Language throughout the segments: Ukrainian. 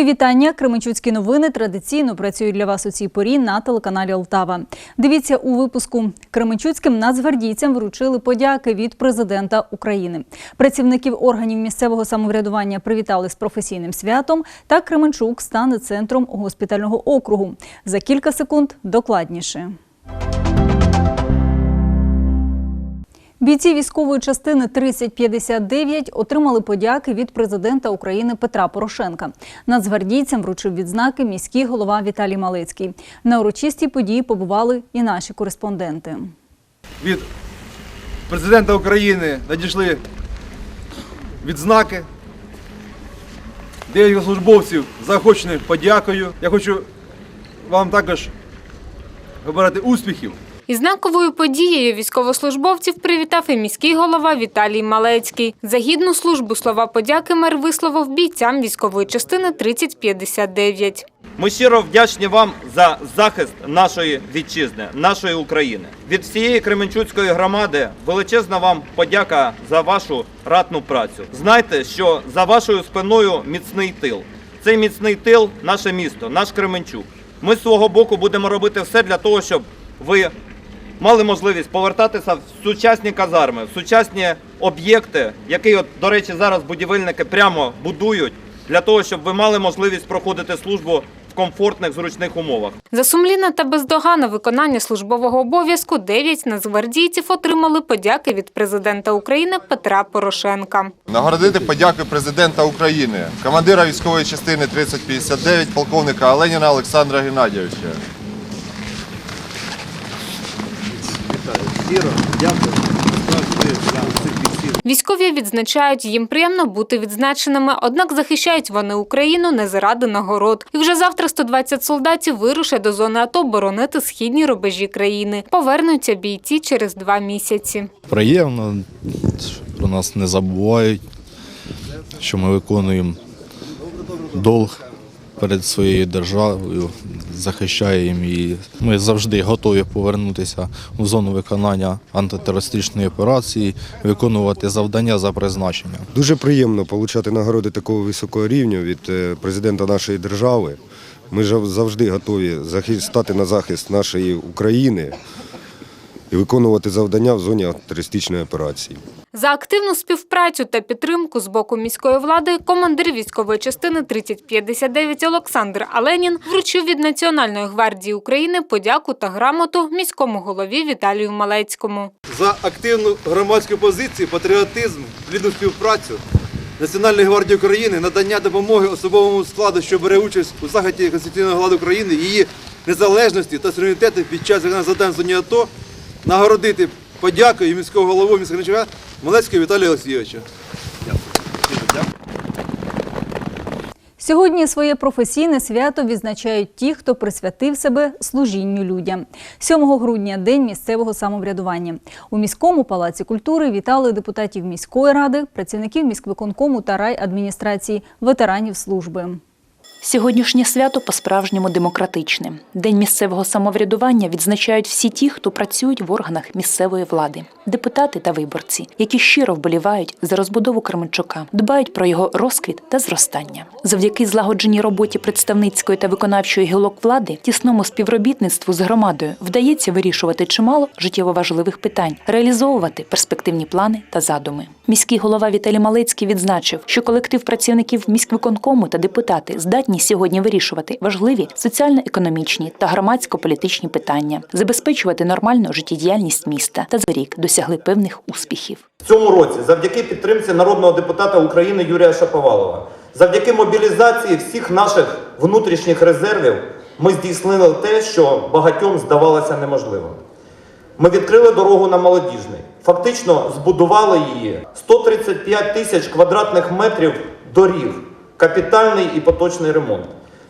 Мої вітання. Кременчуцькі новини традиційно працюють для вас у цій порі на телеканалі Олтава. Дивіться у випуску. Кременчуцьким нацгвардійцям вручили подяки від президента України. Працівників органів місцевого самоврядування привітали з професійним святом. Та Кременчук стане центром госпітального округу. За кілька секунд докладніше. Бійці військової частини 3059 отримали подяки від президента України Петра Порошенка. Нацгвардійцям вручив відзнаки міський голова Віталій Малицький. На урочистій події побували і наші кореспонденти. від президента України надійшли відзнаки. Деяких службовців заохочені подякою. Я хочу вам також вибирати успіхів. І знаковою подією військовослужбовців привітав і міський голова Віталій Малецький. За гідну службу слова подяки мер висловив бійцям військової частини 3059. Ми щиро вдячні вам за захист нашої вітчизни, нашої України. Від всієї Кременчуцької громади величезна вам подяка за вашу ратну працю. Знайте, що за вашою спиною міцний тил. Цей міцний тил наше місто, наш Кременчук. Ми з свого боку будемо робити все для того, щоб ви мали можливість повертатися в сучасні казарми, в сучасні об'єкти, які, от, до речі, зараз будівельники прямо будують, для того, щоб ви мали можливість проходити службу в комфортних, зручних умовах. За сумлінне та бездоганне виконання службового обов'язку дев'ять нацгвардійців отримали подяки від президента України Петра Порошенка. Нагородити подяки президента України, командира військової частини 3059, полковника Оленіна Олександра Геннадійовича. Військові відзначають, їм приємно бути відзначеними, однак захищають вони Україну не заради нагород. І вже завтра 120 солдатів вирушать до зони АТО боронити східні рубежі країни. Повернуться бійці через два місяці. приємно, про нас не забувають, що ми виконуємо долг перед своєю державою, захищаємо її. Ми завжди готові повернутися у зону виконання антитерористичної операції, виконувати завдання за призначенням. Дуже приємно отримати нагороди такого високого рівня від е, президента нашої держави. Ми завжди готові стати на захист нашої України і виконувати завдання в зоні антитерористичної операції. За активну співпрацю та підтримку з боку міської влади командир військової частини 3059 Олександр Аленін вручив від Національної гвардії України подяку та грамоту міському голові Віталію Малецькому. За активну громадську позицію, патріотизм, плідну співпрацю Національної гвардії України, надання допомоги особовому складу, що бере участь у захисті Конституційної влади України, її незалежності та суверенітету під час завдань зоні АТО, нагородити подякою міського голови міського Малецького Віталія Олексійовича. Сьогодні своє професійне свято відзначають ті, хто присвятив себе служінню людям. 7 грудня день місцевого самоврядування. У міському палаці культури вітали депутатів міської ради, працівників міськвиконкому та райадміністрації, ветеранів служби. Сьогоднішнє свято по-справжньому демократичне. День місцевого самоврядування відзначають всі ті, хто працюють в органах місцевої влади, депутати та виборці, які щиро вболівають за розбудову Кременчука, дбають про його розквіт та зростання. Завдяки злагодженій роботі представницької та виконавчої гілок влади, тісному співробітництву з громадою вдається вирішувати чимало життєво важливих питань, реалізовувати перспективні плани та задуми. Міський голова Віталій Малецький відзначив, що колектив працівників міськвиконкому та депутати здатні сьогодні вирішувати важливі соціально-економічні та громадсько-політичні питання, забезпечувати нормальну життєдіяльність міста та за рік досягли певних успіхів. В цьому році, завдяки підтримці народного депутата України Юрія Шаповалова, завдяки мобілізації всіх наших внутрішніх резервів, ми здійснили те, що багатьом здавалося неможливим. Ми відкрили дорогу на молодіжний. Фактично збудували її 135 тисяч квадратних метрів доріг, капітальний і поточний ремонт.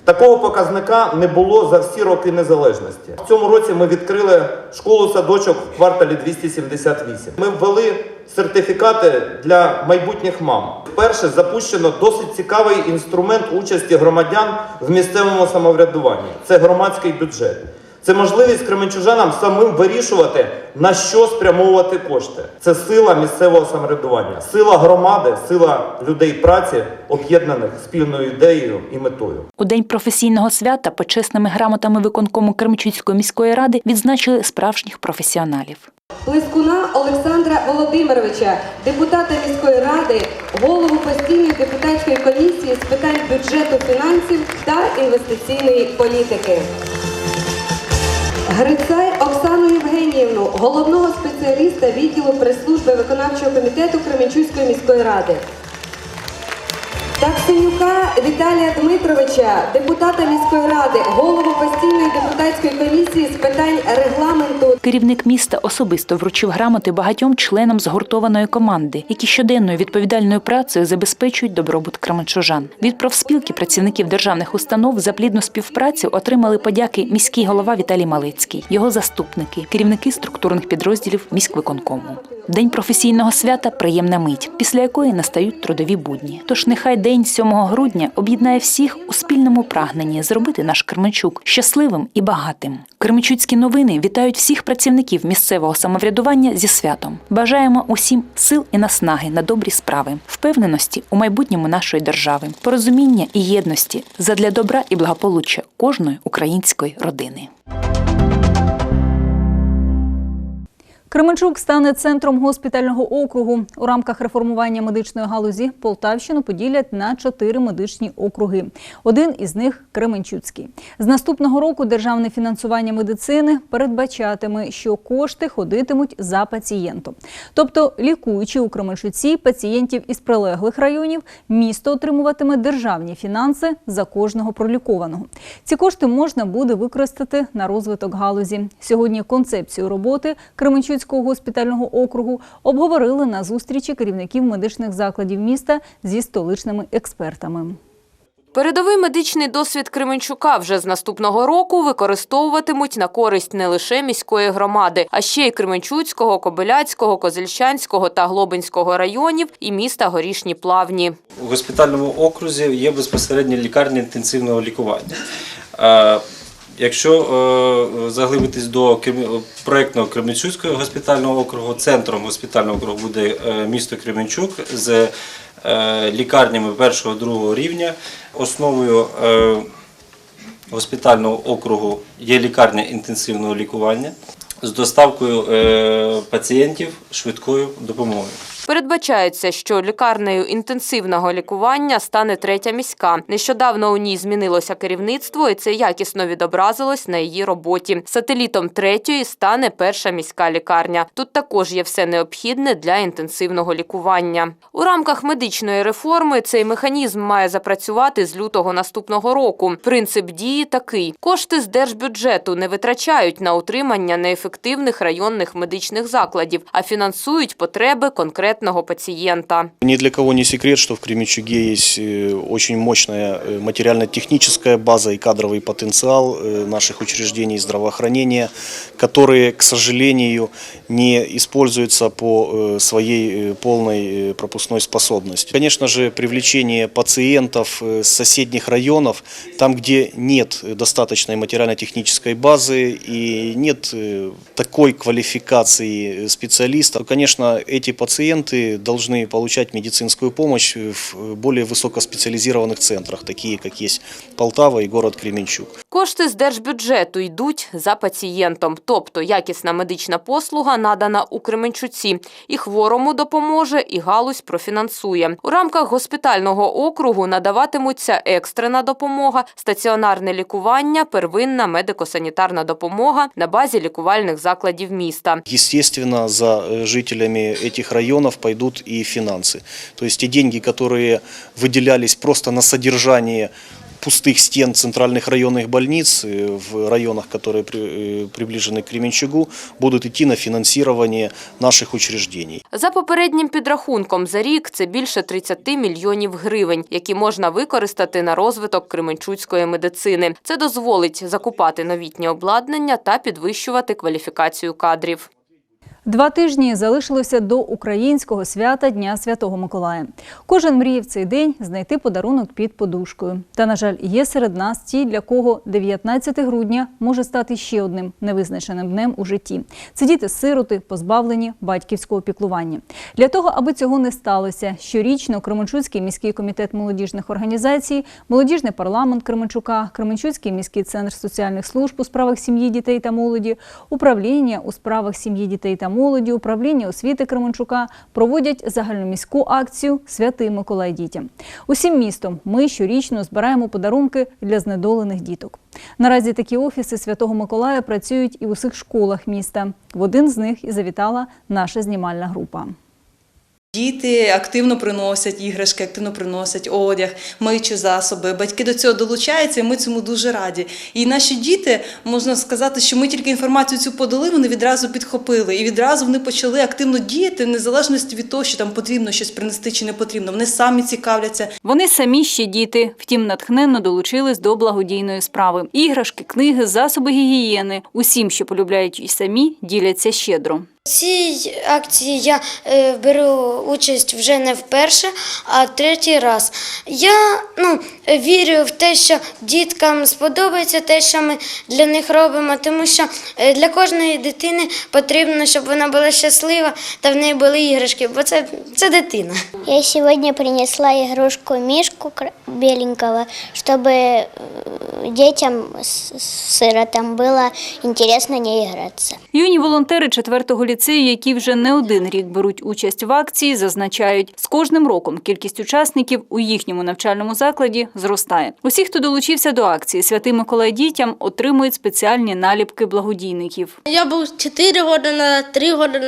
Такого показника не було за всі роки незалежності. В цьому році ми відкрили школу-садочок в кварталі 278. Ми ввели сертифікати для майбутніх мам. Вперше запущено досить цікавий інструмент участі громадян в місцевому самоврядуванні. Це громадський бюджет. Це можливість кременчужанам самим вирішувати, на що спрямовувати кошти. Це сила місцевого самоврядування, сила громади, сила людей праці, об'єднаних спільною ідеєю і метою. У день професійного свята почесними грамотами виконкому Кремчуцької міської ради відзначили справжніх професіоналів. Плескуна Олександра Володимировича, депутата міської ради, голову постійної депутатської комісії з питань бюджету, фінансів та інвестиційної політики. Грицай Оксану Євгеніївну, головного спеціаліста відділу прес-служби виконавчого комітету Кременчуцької міської ради. Таксенюка Віталія Дмитровича, депутата міської ради, голову постійної депутатської комісії з питань регламенту Керівник міста особисто вручив грамоти багатьом членам згуртованої команди, які щоденною відповідальною працею забезпечують добробут кременчужан. Від профспілки працівників державних установ за плідну співпрацю отримали подяки міський голова Віталій Малецький, його заступники, керівники структурних підрозділів міськвиконкому. День професійного свята приємна мить, після якої настають трудові будні. Тож нехай день 7 грудня об'єднає всіх у спільному прагненні зробити наш Кременчук щасливим і багатим. Кременчуцькі новини вітають всіх працівників місцевого самоврядування зі святом. Бажаємо усім сил і наснаги на добрі справи, впевненості у майбутньому нашої держави, порозуміння і єдності задля добра і благополуччя кожної української родини. Кременчук стане центром госпітального округу. У рамках реформування медичної галузі Полтавщину поділять на чотири медичні округи. Один із них Кременчуцький. З наступного року державне фінансування медицини передбачатиме, що кошти ходитимуть за пацієнтом. Тобто, лікуючи у Кременчуці пацієнтів із прилеглих районів, місто отримуватиме державні фінанси за кожного пролікованого. Ці кошти можна буде використати на розвиток галузі. Сьогодні концепцію роботи Кременчуцького госпітального округу обговорили на зустрічі керівників медичних закладів міста зі столичними експертами. Передовий медичний досвід Кременчука вже з наступного року використовуватимуть на користь не лише міської громади, а ще й Кременчуцького, Кобиляцького, Козельщанського та Глобинського районів і міста Горішні Плавні. У госпітальному окрузі є безпосередньо лікарня інтенсивного лікування. Якщо е, заглибитись до проектного Кременчуцького госпітального округу, центром госпітального округу буде е, місто Кременчук з е, лікарнями першого другого рівня. Основою госпітального округу є лікарня інтенсивного лікування з доставкою пацієнтів швидкою допомогою. Передбачається, що лікарнею інтенсивного лікування стане третя міська. Нещодавно у ній змінилося керівництво, і це якісно відобразилось на її роботі. Сателітом третьої стане перша міська лікарня. Тут також є все необхідне для інтенсивного лікування. У рамках медичної реформи цей механізм має запрацювати з лютого наступного року. Принцип дії такий: кошти з держбюджету не витрачають на утримання неефективних районних медичних закладів, а фінансують потреби конкретного пацієнта. Ни для кого не секрет, что в Кременчуге есть э, очень мощная э, материально-техническая база и кадровый потенциал э, наших учреждений здравоохранения, которые, к сожалению, не используются по своей полной пропускной способности. Конечно же, привлечение пациентов с соседних районов, там, где нет достаточной материально-технической базы и нет такой квалификации специалистов, то, конечно, эти пациенты должны получать медицинскую помощь в более высокоспециализированных центрах, такие как есть Полтава и город Кременчук. Кошти з держбюджету йдуть за пацієнтом, тобто якісна медична послуга надана у Кременчуці. І хворому допоможе, і галузь профінансує. У рамках госпітального округу надаватимуться екстрена допомога, стаціонарне лікування, первинна медико-санітарна допомога на базі лікувальних закладів міста. Естественно, за э, жителями этих районов пойдут и финансы. То есть те деньги, которые выделялись просто на содержание пустых стен центральных районных больниц э, в районах, которые при- э, приближены к Кременчугу, будут идти на финансирование наших учреждений. За попереднім підрахунком за рік це більше 30 мільйонів гривень, які можна використати на розвиток кременчуцької медицини. Це дозволить закупати новітнє обладнання та підвищувати кваліфікацію кадрів. Два тижні залишилося до українського свята Дня Святого Миколая. Кожен мріє в цей день знайти подарунок під подушкою. Та, на жаль, є серед нас ті, для кого 19 грудня може стати ще одним невизначеним днем у житті. Це діти-сироти, позбавлені батьківського піклування. Для того, аби цього не сталося, щорічно Кременчуцький міський комітет молодіжних організацій, молодіжний парламент Кременчука, Кременчуцький міський центр соціальних служб у справах сім'ї, дітей та молоді, управління у справах сім'ї, дітей та молоді, управління освіти Кременчука проводять загальноміську акцію Святий Миколай дітям. Усім містом ми щорічно збираємо подарунки для знедолених діток. Наразі такі офіси Святого Миколая працюють і в усіх школах міста. В один з них і завітала наша знімальна група. Діти активно приносять іграшки, активно приносять одяг, миючі засоби. Батьки до цього долучаються, і ми цьому дуже раді. І наші діти, можна сказати, що ми тільки інформацію цю подали, вони відразу підхопили. І відразу вони почали активно діяти, в незалежності від того, що там потрібно щось принести чи не потрібно. Вони самі цікавляться. Вони самі ще діти, втім натхненно долучились до благодійної справи. Іграшки, книги, засоби гігієни. Усім, що полюбляють і самі, діляться щедро. В цій акції я е, беру участь вже не вперше, а третій раз. Я ну, вірю в те, що діткам сподобається те, що ми для них робимо, тому що е, для кожної дитини потрібно, щоб вона була щаслива та в неї були іграшки, бо це, це дитина. Я сегодня принесла игрушку Мишку кр- беленького, чтобы э, детям, с- сиротам было интересно не играться. Юні волонтери 4-го ліцею, які вже не один рік беруть участь в акції, зазначають, з кожним роком кількість учасників у їхньому навчальному закладі зростає. Усі, хто долучився до акції Святий Миколай дітям, отримують спеціальні наліпки благодійників. Я був 4 роки назад, 3 роки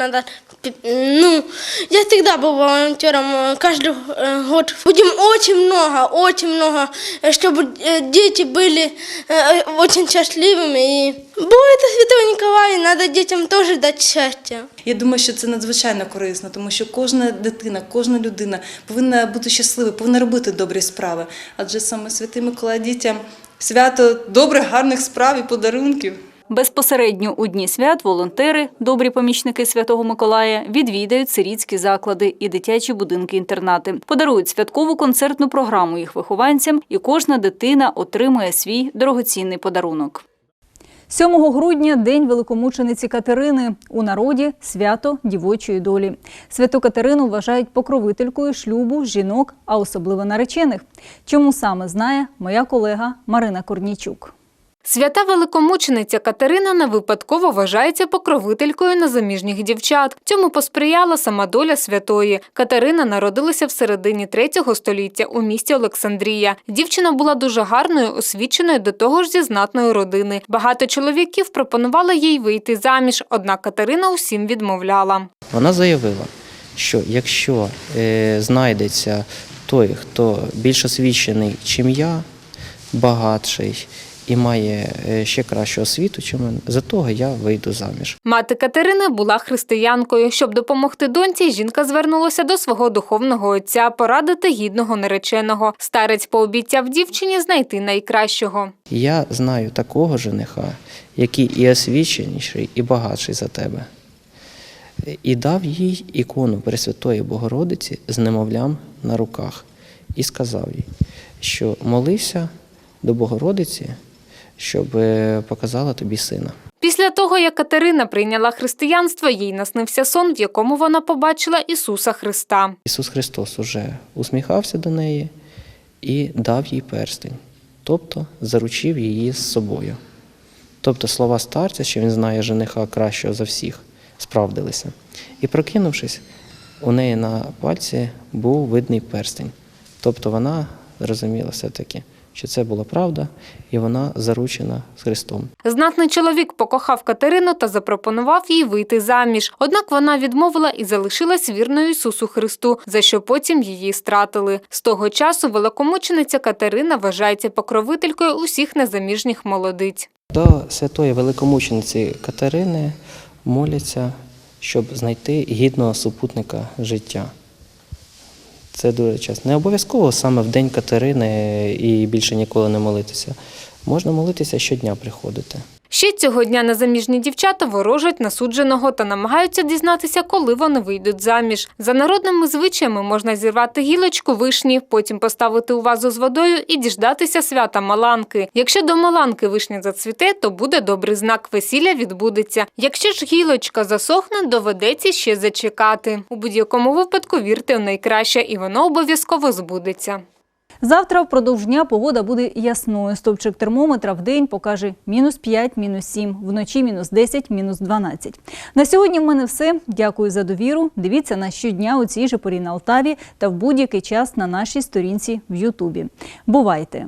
П- Ну, я всегда был волонтером, э, каждый э, год. Будем очень много, очень много, э, чтобы э, дети были э, очень счастливыми. И будет Святой Николай, надо детям тоже дать счастье. Я думаю, що це надзвичайно корисно, тому що кожна дитина, кожна людина повинна бути щасливою, повинна робити добрі справи. Адже саме Святий Миколай дітям свято добрих, гарних справ і подарунків. Безпосередньо у дні свят волонтери, добрі помічники Святого Миколая, відвідають сирітські заклади і дитячі будинки-інтернати, подарують святкову концертну програму їх вихованцям, і кожна дитина отримує свій дорогоцінний подарунок. 7 грудня день великомучениці Катерини. У народі свято дівочої долі. Святу Катерину вважають покровителькою шлюбу жінок, а особливо наречених. Чому саме знає моя колега Марина Корнійчук. Свята великомучениця Катерина не випадково вважається покровителькою незаміжніх дівчат. Цьому посприяла сама доля святої. Катерина народилася в середині третього століття у місті Олександрія. Дівчина була дуже гарною, освіченою до того ж зі знатної родини. Багато чоловіків пропонували їй вийти заміж, однак Катерина усім відмовляла. Вона заявила, що якщо е, знайдеться той, хто більш освічений, чим я, багатший і має е, ще кращу освіту, чим мене, за того я вийду заміж. Мати Катерини була християнкою. Щоб допомогти доньці, жінка звернулася до свого духовного отця порадити гідного нареченого. Старець пообіцяв дівчині знайти найкращого. Я знаю такого жениха, який і освіченіший, і багатший за тебе. І дав їй ікону Пресвятої Богородиці з немовлям на руках і сказав їй, що молився до Богородиці, щоб е, показала тобі сина. Після того, як Катерина прийняла християнство, їй наснився сон, в якому вона побачила Ісуса Христа. Ісус Христос уже усміхався до неї і дав їй перстень, тобто заручив її з собою. Тобто слова старця, що він знає жениха кращого за всіх, справдилися. І прокинувшись, у неї на пальці був видний перстень. Тобто вона зрозуміла все-таки, що це була правда, і вона заручена з Христом. Знатний чоловік покохав Катерину та запропонував їй вийти заміж. Однак вона відмовила і залишилась вірною Ісусу Христу, за що потім її стратили. З того часу великомучениця Катерина вважається покровителькою усіх незаміжніх молодиць. До святої великомучениці Катерини моляться, щоб знайти гідного супутника життя. Це дуже часто. Не обов'язково саме в День Катерини і більше ніколи не молитися. Можна молитися щодня приходити. Ще цього дня незаміжні дівчата ворожать на судженого та намагаються дізнатися, коли вони вийдуть заміж. За народними звичаями можна зірвати гілочку вишні, потім поставити у вазу з водою і діждатися свята Маланки. Якщо до Маланки вишня зацвіте, то буде добрий знак весілля відбудеться. Якщо ж гілочка засохне, доведеться ще зачекати. У будь-якому випадку вірте в найкраще, і воно обов'язково збудеться. Завтра впродовж дня погода буде ясною. Стовпчик термометра в день покаже мінус 5, мінус 7, вночі мінус 10, мінус 12. На сьогодні в мене все. Дякую за довіру. Дивіться на щодня у цій же порі на Алтаві та в будь-який час на нашій сторінці в Ютубі. Бувайте!